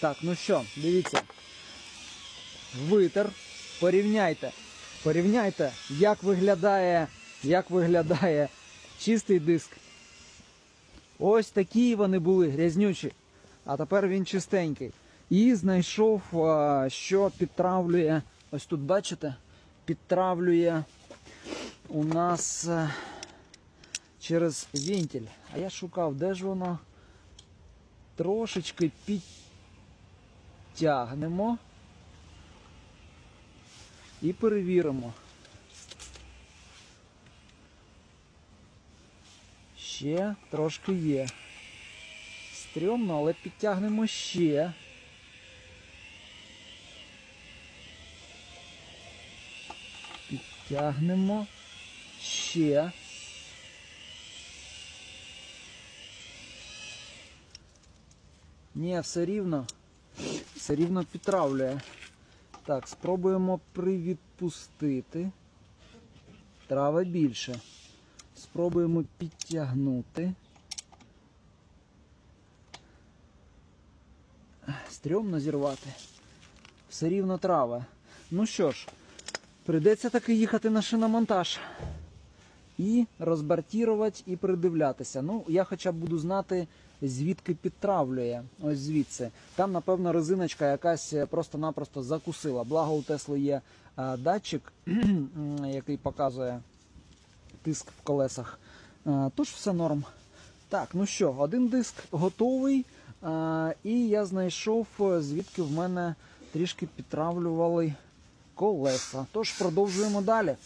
Так, ну що, дивіться. Витер. Порівняйте. Порівняйте, як виглядає, як виглядає чистий диск. Ось такі вони були грязнючі. А тепер він чистенький. І знайшов, що підтравлює. Ось тут бачите, підтравлює у нас е, через вентиль. А я шукав, де ж воно трошечки підтягнемо і перевіримо. Ще трошки є. Стрьомно, але підтягнемо ще. Підтягнемо ще. Ні, все рівно. Все рівно підтравлює. Так, спробуємо привідпустити. Трава більше. Спробуємо підтягнути. Стрьомно зірвати. Все рівно трава. Ну що ж, прийдеться таки їхати на шиномонтаж. І розбартірувати, і придивлятися. Ну, я хоча б буду знати, звідки підтравлює. Ось звідси. Там, напевно, резиночка якась е, просто-напросто закусила. Благо у Тесли є е, датчик, який показує тиск в колесах. Е, Тож все норм. Так, ну що, один диск готовий. І я знайшов, звідки в мене трішки підтравлювали колеса. Тож продовжуємо далі.